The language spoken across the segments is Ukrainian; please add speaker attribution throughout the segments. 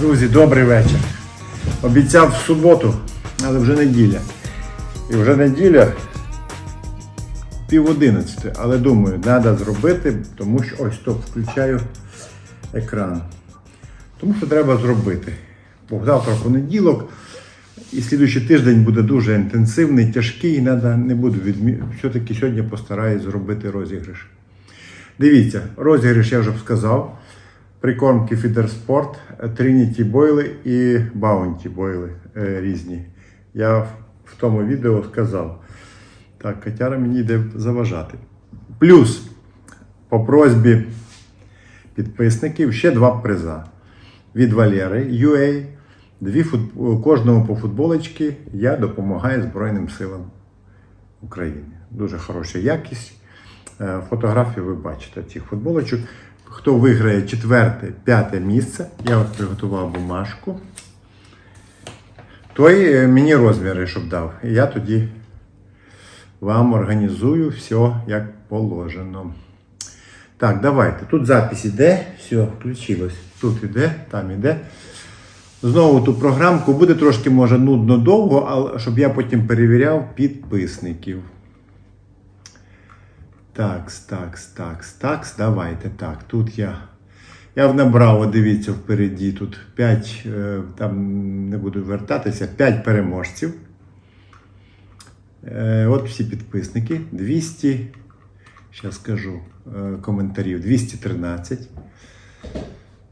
Speaker 1: Друзі, добрий вечір. Обіцяв в суботу, але вже неділя. І вже неділя пів одинадцяти. Але думаю, треба зробити, тому що ось стоп, включаю екран. Тому що треба зробити. Бо завтра понеділок, і слідуючий тиждень буде дуже інтенсивний, тяжкий. Надо, не буду відмі... Все-таки сьогодні постараюсь зробити розіграш. Дивіться, розіграш я вже сказав. Прикормки Фідерспорт, Trinity бойли і Bounty бойли е, різні. Я в, в тому відео сказав. Так, Катяра мені йде заважати. Плюс, по просьбі підписників, ще два приза. Від Валери UA. Дві фут... Кожному по футболочці я допомагаю Збройним силам України. Дуже хороша якість. Е, Фотографії ви бачите цих футболочок. Хто виграє четверте, п'яте місце, я от приготував бумажку. Той е, мені розміри, щоб дав. І я тоді вам організую все як положено. Так, давайте. Тут запись іде. Все, включилось. Тут іде, там іде. Знову ту програмку буде трошки, може, нудно довго, але щоб я потім перевіряв підписників. Такс, такс, такс, такс. Давайте так. Тут я. Я набрав, дивіться, впереді. Тут 5, там не буду вертатися, 5 переможців. Е, От всі підписники. 200, зараз скажу е, коментарів, 213.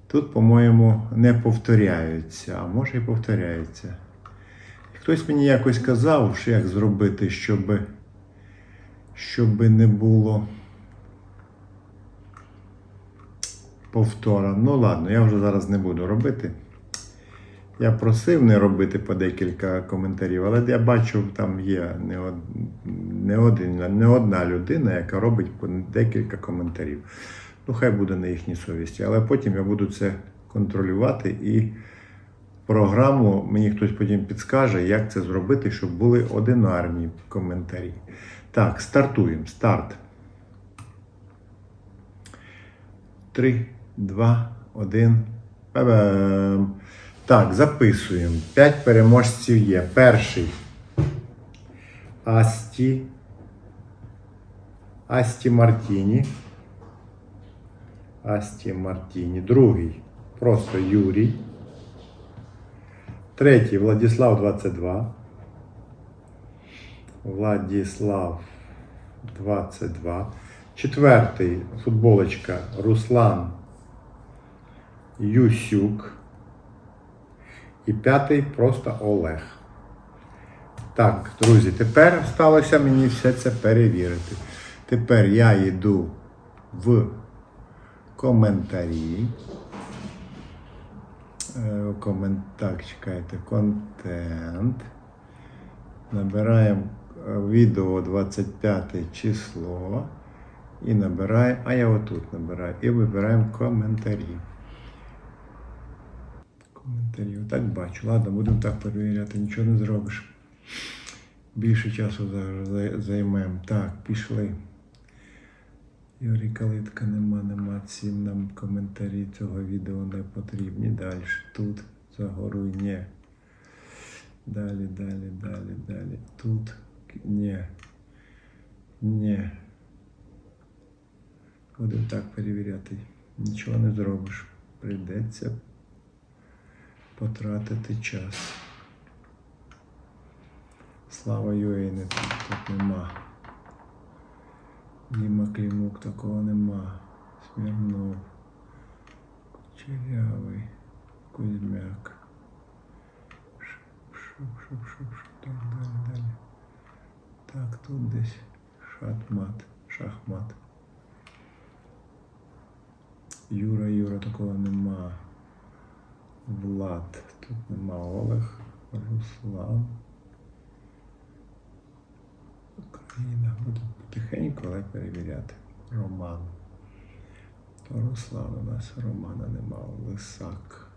Speaker 1: Тут, по-моєму, не повторяються, а може і повторяються. Хтось мені якось казав, що як зробити, щоб, щоб не було повтора. Ну ладно, я вже зараз не буду робити. Я просив не робити по декілька коментарів, але я бачу, там є не, од... не, один, не одна людина, яка робить по декілька коментарів. Ну, хай буде на їхній совісті. Але потім я буду це контролювати і програму мені хтось потім підскаже, як це зробити, щоб були одинарні коментарі. Так, стартуємо. Старт. 3, 2, 1. Ба-бам. Так, записуємо. 5 переможців є. Перший. Асті. Асті Мартіні. Асті Мартіні. Другий. Просто Юрій. Третій Владислав 22. Владислав 22. Четвертий футболочка Руслан Юсюк. І п'ятий просто Олег. Так, друзі, тепер сталося мені все це перевірити. Тепер я йду в коментарі. Е. Так, чекайте, контент. Набираємо відео 25 число. І набираємо, а я отут набираю. І вибираємо коментарі. Коментарі. Так бачу. Ладно, будемо так перевіряти, нічого не зробиш. Більше часу зараз займемо. Так, пішли. Юрій Калитка нема, нема. Ці нам коментарі цього відео не потрібні. Далі. Тут загоруй, ні. Далі, далі, далі, далі. Тут ні. Ні. Будемо так перевіряти. Нічого не зробиш. Прийдеться потратити час. Слава Юейне тут, нема. Діма Клімук такого нема. Смірнов. Кучерявий. Кузьмяк. Шуп, шуп, шуп, шуп. Так, далі, далі. Так, тут десь шахмат. Шахмат. Юра, Юра, такого нема. Влад. Тут нема Олег. Руслан. Україна. Буду потихеньку, але перевіряти. Роман. То Руслан у нас Романа нема. Лисак.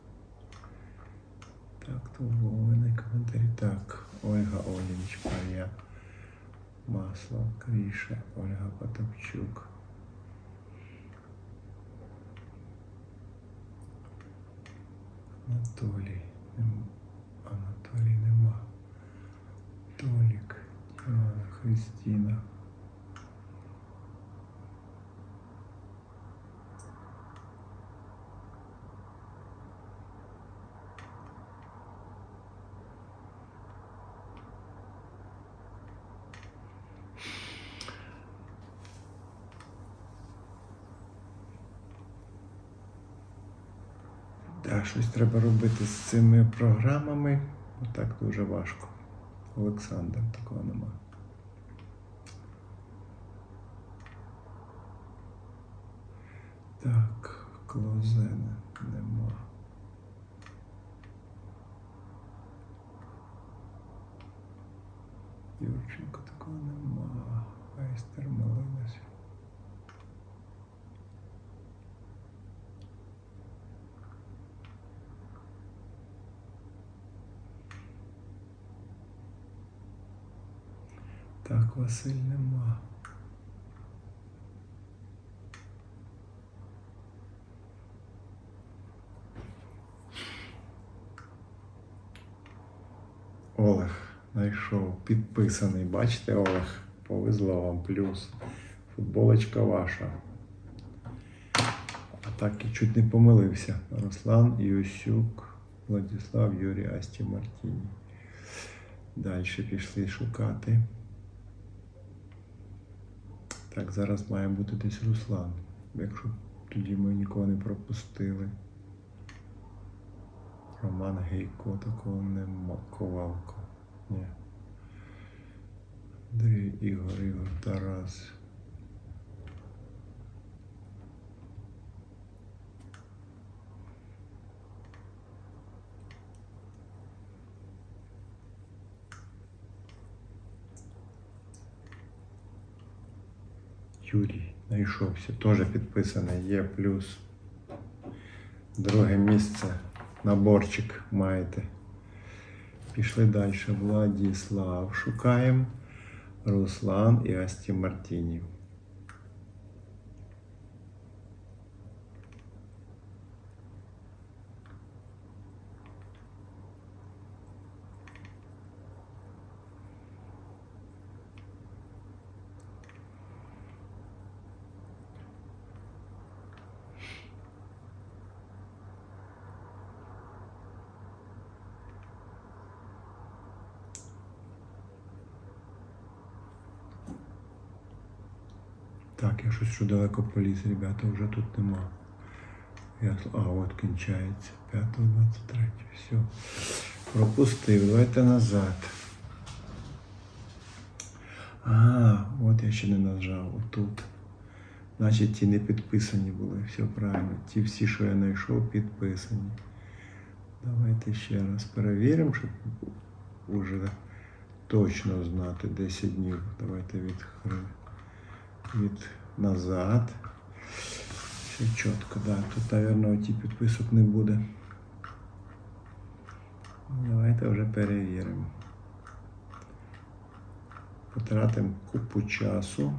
Speaker 1: Так, то Вовини коментарі. Так, Ольга Олініч, Марія. Масло, Кріша, Ольга Потапчук. Анатолій. Анатолій нема. Толік. Діана, Христіна. Так, щось треба робити з цими програмами. Отак дуже важко. Олександр, такого нема. Так, клозена нема. Юрченко такого нема. Айстер Малинась. Василь нема. Олег знайшов підписаний. Бачите, Олег, повезло вам плюс. Футболочка ваша. А так і чуть не помилився. Руслан Юсюк, Владислав Юрій Асті Мартіні. Далі пішли шукати. Так, зараз має бути десь Руслан. Якщо тоді ми нікого не пропустили. Роман Гейко, такого нема. Ковалко. Ні. Андрій Ігор, Ігор, Тарас. Юрій знайшовся, теж підписаний, є плюс. Друге місце. Наборчик маєте. Пішли далі. Владіслав. Шукаємо. Руслан і Асті Мартінів. Так, я щось що далеко поліз, ребята, вже тут нема. Я... А, от кінчається. 5.23. Все. Пропустив. Давайте назад. А, от я ще не нажав. Отут. Значить, ті не підписані були. Все правильно. Ті всі, що я знайшов, підписані. Давайте ще раз перевіримо, щоб уже точно знати 10 днів. Давайте від хри- від назад. Все чітко, да. Тут, мабуть, ті підписок не буде. Давайте вже перевіримо. Потратимо купу часу,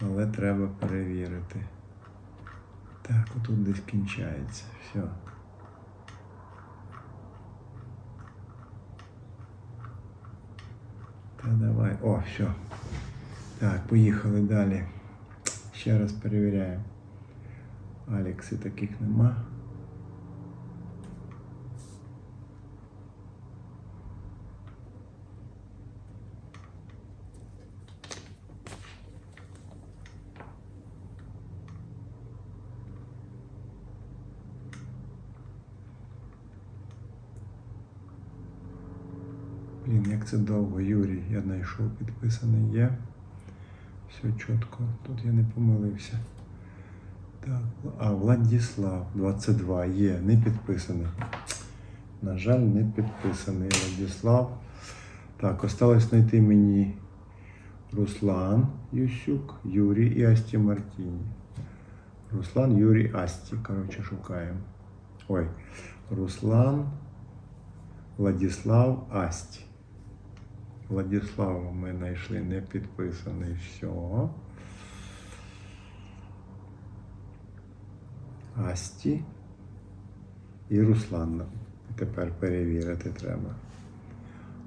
Speaker 1: але треба перевірити. Так, отут десь кінчається. Все. Та давай. О, все. Так, поїхали далі. Ще раз перевіряємо. Алікси таких нема. Блін, як це довго, Юрій, я знайшов підписаний є. Все чітко, тут я не помилився. Так, а Владіслав 22 є, не підписаний. На жаль, не підписаний Владіслав. Так, осталось знайти мені Руслан Юсюк, Юрій і Асті Мартіні. Руслан, Юрій, Асті. Коротше, шукаємо. Ой, Руслан, Владіслав, Асті. Владіслава ми знайшли не підписаний. Все. Асті. і Руслан. Тепер перевірити треба.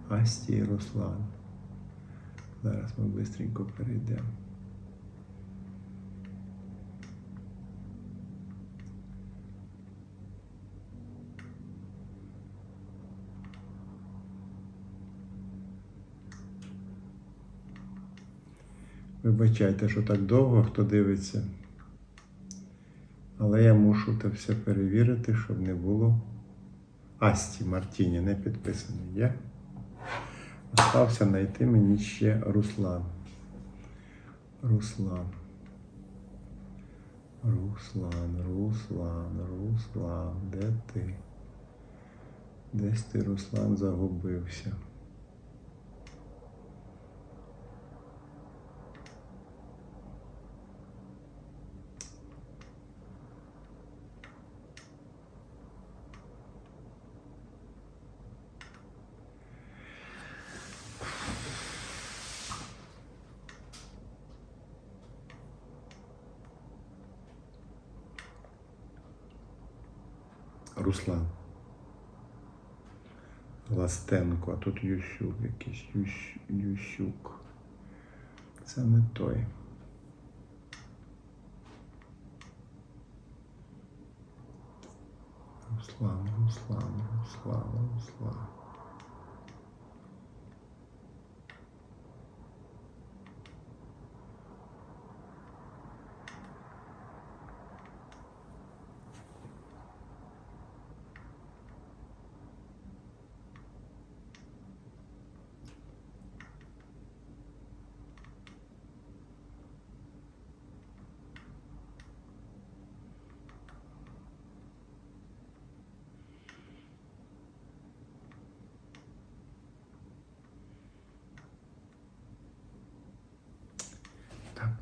Speaker 1: Асті і Руслан. Зараз ми швидко перейдемо. Вибачайте, що так довго хто дивиться. Але я мушу це все перевірити, щоб не було. Асті Мартіні не підписаний є. Остався знайти мені ще Руслан. Руслан. Руслан, Руслан, Руслан, де ти? Десь ти, Руслан, загубився. Руслан. Ластенко, а тут Ющук якийсь Ющ, Ющук. Це не той. Руслан, Руслан, Руслан, Руслан.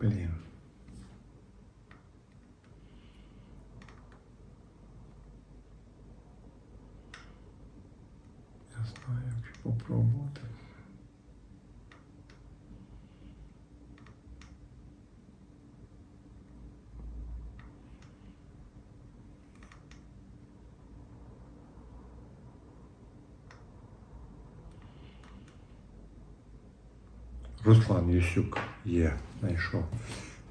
Speaker 1: Та блін. Я знаю, як ще попробувати. Руслан Ющук є, знайшов.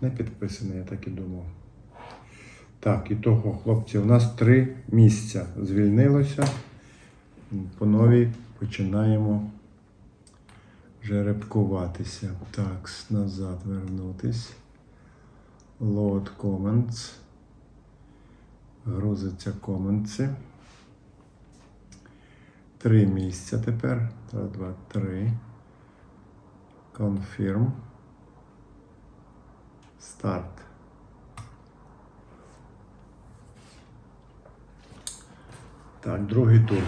Speaker 1: Не підписаний, я так і думав. Так, і того, хлопці, у нас три місця звільнилося. По новій починаємо жеребкуватися. Так, назад вернутись. Load comments. Грузиться коменці. Три місця тепер. Раз, два, три. Confirm. Start. Так, другий тур.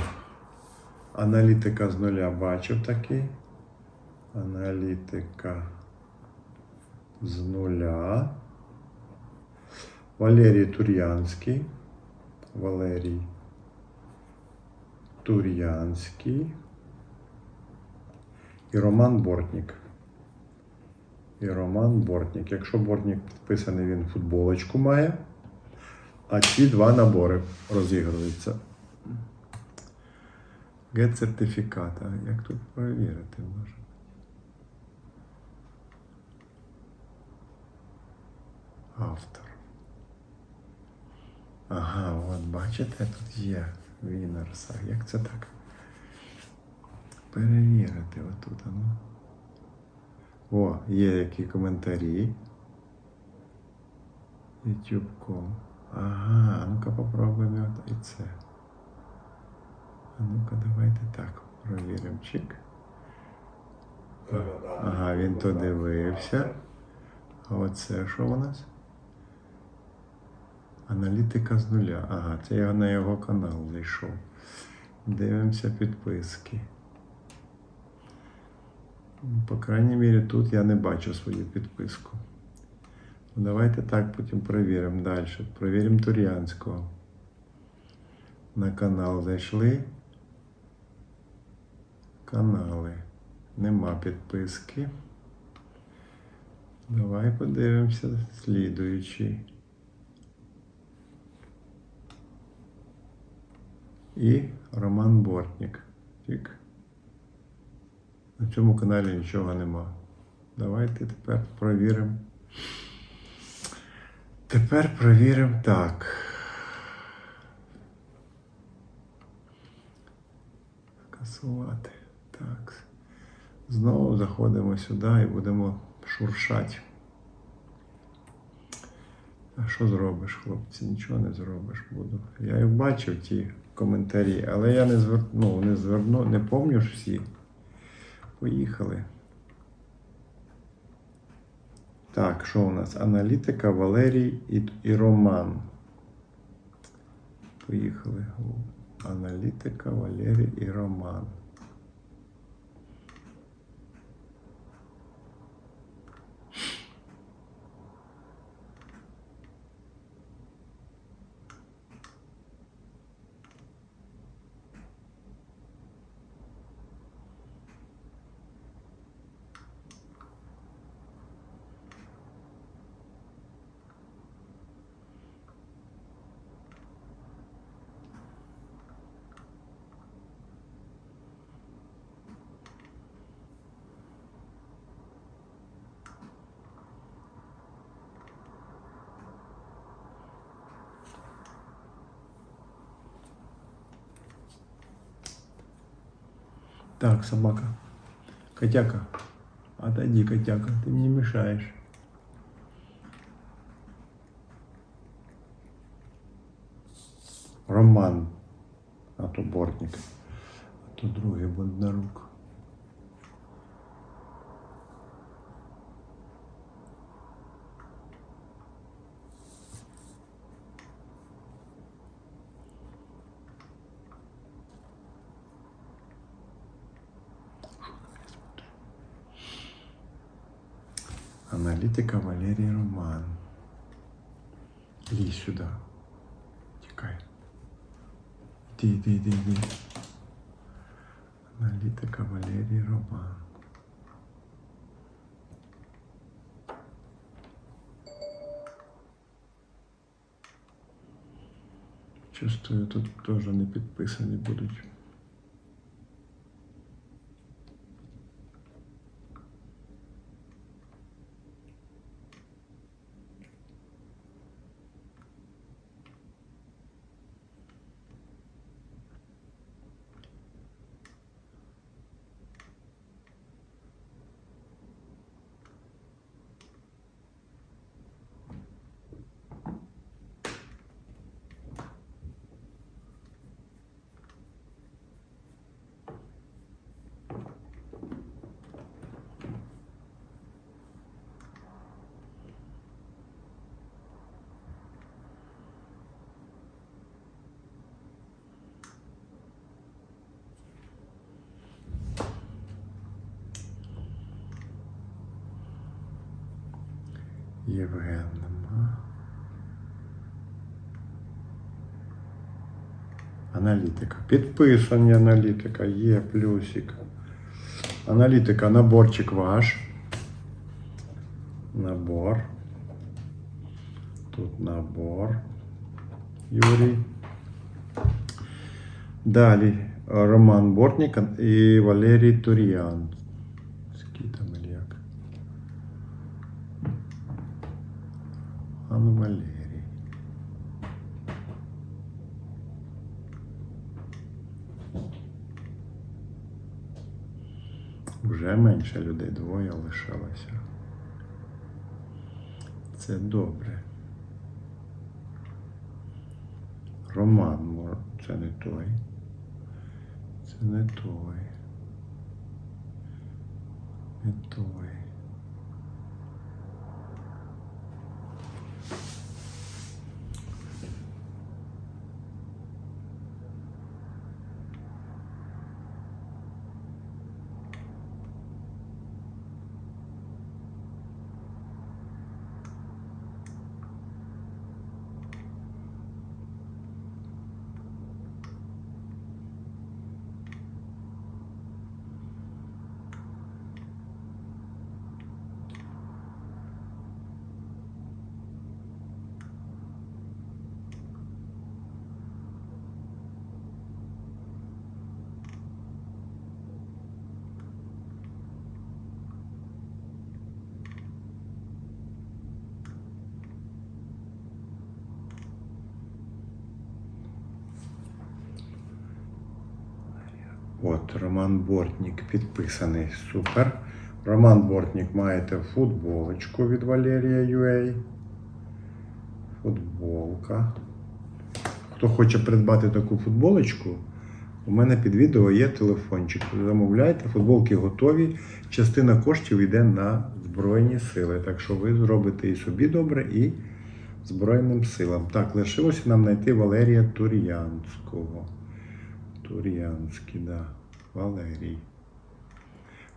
Speaker 1: Аналітика з нуля бачив такий. Аналітика з нуля. Валерій Тур'янський. Валерій Тур'янський. І Роман Бортнік. І Роман Бортнік. Якщо Бортнік підписаний, він футболочку має. А ці два набори розігруються. Get. А Як тут перевірити можна? Автор. Ага, от бачите, тут є Вінерса. Як це так? Перевірити отут. Ну. О, є які коментарі. YouTube.com. Ага, ну-ка попробуємо і це. А ну-ка, давайте так провіримо. Чик. Ага, він то дивився. А оце що у нас? Аналітика з нуля. Ага, це я на його канал зайшов. Дивимося підписки. По крайній мірі, тут я не бачу свою підписку. Ну, Давайте так потім перевіримо далі. Провіримо Тур'янського. На канал зайшли. Канали. Нема підписки. Давай подивимося слідуючий. і Роман Бортник. Тік. На цьому каналі нічого нема. Давайте тепер провіримо. Тепер провіримо так. Скасувати. Так. Знову заходимо сюди і будемо шуршати. А що зробиш, хлопці? Нічого не зробиш буду. Я їх бачив ті коментарі, але я не звер... ну, не зверну, не ж всі. Поїхали. Так, що у нас? Аналітика, Валерій і, і Роман. Поїхали. Аналітика, Валерій і Роман. Так, собака. Котяка. Отойди, котяка, ты мне мешаешь. Роман. А то бортник. А то другий бондарук. Аналітика Валерій Роман. Лізь сюди. Тікай. Іди, іди, іди, іди. Аналітика Валерій Роман. Чувствую, тут теж не підписані будуть. Євген нема. Аналітика. Підписані аналітика. Є плюсик. Аналітика, наборчик ваш. Набор. Тут набор. Юрій. Далі Роман Бортник і Валерій Тур'ян. Пан Валерій. Вже менше людей, двоє лишилося. Це добре. Роман, це не той. Це не той. Не той. От, Роман Бортнік підписаний. Супер. Роман Бортнік маєте футболочку від Валерія UA. Футболка. Хто хоче придбати таку футболочку, у мене під відео є телефончик. Замовляйте, футболки готові. Частина коштів йде на Збройні сили. Так що ви зробите і собі добре, і Збройним силам. Так, лишилося нам знайти Валерія Тур'янського. Тур'янський, да. Валерій.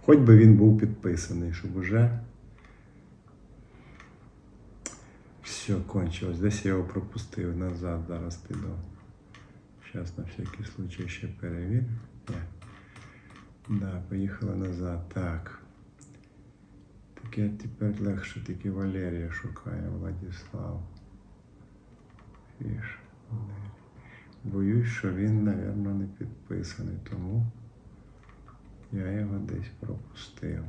Speaker 1: Хоч би він був підписаний, щоб уже. Все, кончилось. Десь я його пропустив назад. Зараз піду. Зараз на всякий случай ще перевірю. Да, поїхали назад. Так. Таке тепер легше тільки Валерія шукає Владислав. Фіш. Валерій. Боюсь, що він, напевно, не підписаний, тому я його десь пропустив.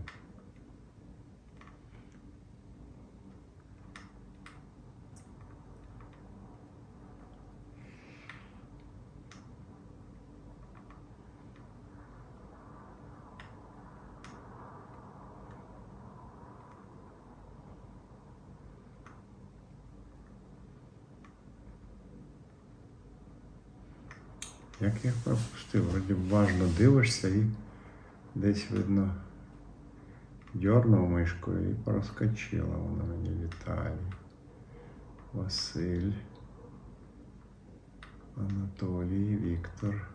Speaker 1: Як я пропустив? Вроді уважно дивишся і десь видно дьорнув мишкою і проскочила вона мені Віталій. Василь. Анатолій, Віктор.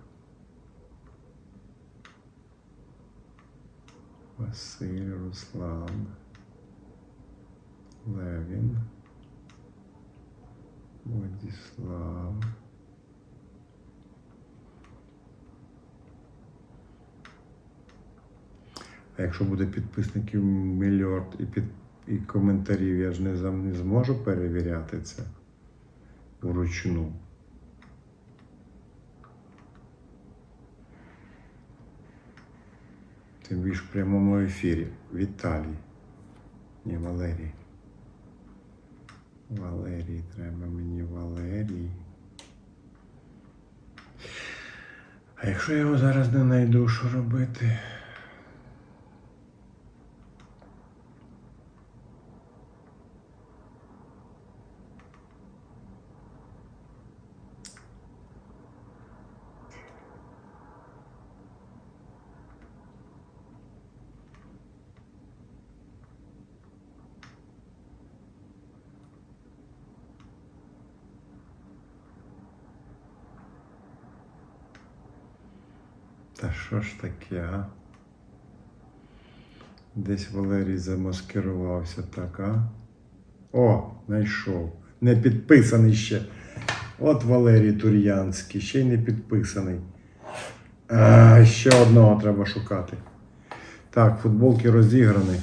Speaker 1: Василь, Руслан. Левін. Владислав. Якщо буде підписників мільярд і, під, і коментарів, я ж не, не зможу перевіряти це вручну. Тим більш в прямому ефірі. Віталій. Ні, Валерій. Валерій, треба мені Валерій. А якщо я його зараз не знайду, що робити? Та що ж таке, а? Десь Валерій замаскирувався так, а? О, знайшов. Не підписаний ще. От Валерій Тур'янський, ще й не підписаний. А, ще одного треба шукати. Так, футболки розіграні.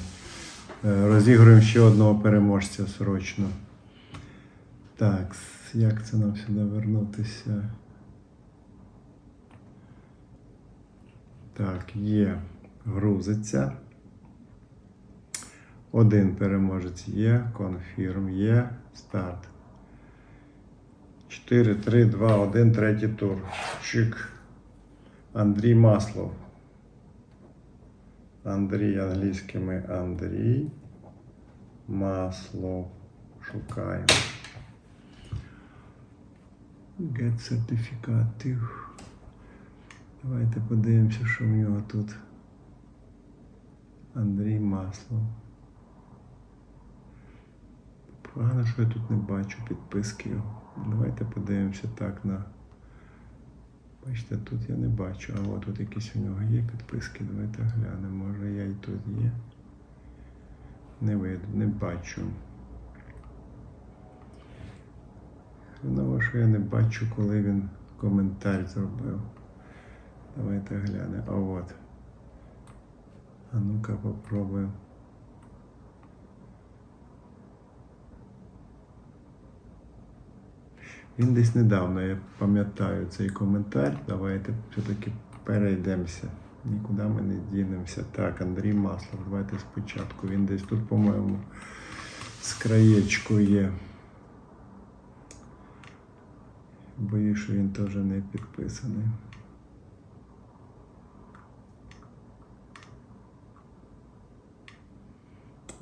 Speaker 1: Е, Розігруємо ще одного переможця срочно. Так, як це нам сюди вернутися? Так, є. Грузиться. Один переможець є. Конфірм є. Старт. 4, 3, 2, 1, третій тур. Чик. Андрій Маслов. Андрій англійськими Андрій. Маслов. Шукаємо. Get сертифікатів. Давайте подивимося, що в нього тут. Андрій Маслов. Погано, що я тут не бачу підписки. Давайте подивимося так на. Бачите, тут я не бачу, а от тут якісь у нього є підписки. Давайте глянемо. Може я і тут є. Не видно, не бачу. Знову, що я не бачу, коли він коментар зробив. Давайте глянемо. А от. А ну-ка попробуємо. Він десь недавно, я пам'ятаю цей коментар. Давайте все-таки перейдемося. Нікуди ми не дінемося. Так, Андрій Маслов, давайте спочатку. Він десь тут, по-моєму, з краєчку є. Боюсь, що він теж не підписаний.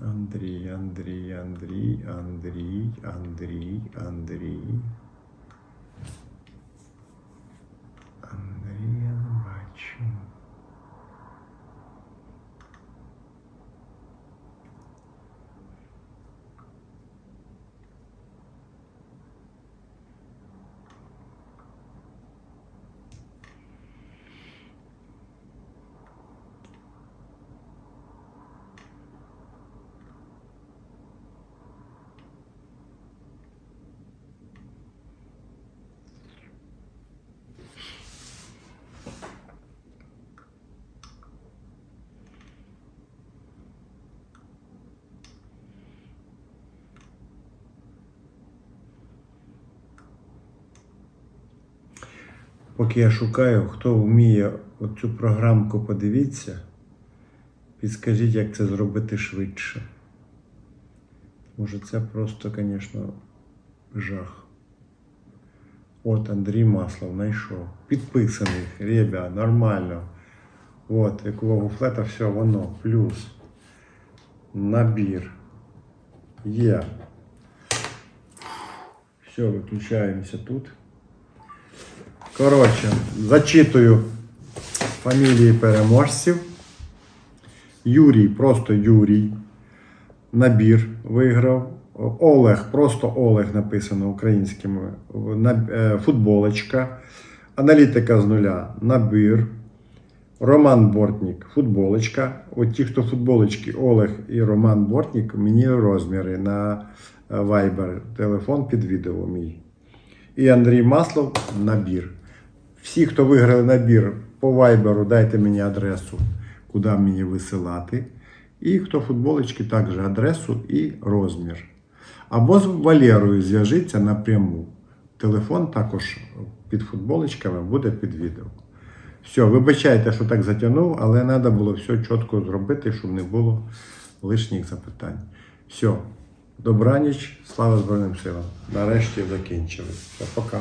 Speaker 1: Андрій, Андрій, Андрій, Андрій, Андрій, Андрій. Андрія не бачу. Поки я шукаю, хто вміє оцю програмку, подивіться, підскажіть, як це зробити швидше. Може, це просто, звісно, жах. От Андрій Маслов знайшов. Підписаний, ребя, нормально. От, якого буфлета, все, воно, плюс. Набір. Є. Все, виключаємося тут. Коротше, зачитую фамілії переможців. Юрій, просто Юрій. Набір виграв. Олег, просто Олег написано українськими. Е, Футболочка. Аналітика з нуля. Набір. Роман Бортнік, футболочка. От ті, хто футболочки, Олег і Роман Бортнік, мені розміри на е, Viber. Телефон під відео мій. І Андрій Маслов набір. Всі, хто виграли набір по вайберу, дайте мені адресу, куди мені висилати. І хто футболочки, також адресу і розмір. Або з Валерою зв'яжіться напряму. Телефон також під футболочками буде під відео. Все, вибачайте, що так затягнув, але треба було все чітко зробити, щоб не було лишніх запитань. Все, добраніч, слава Збройним силам. Нарешті закінчили. Все, пока.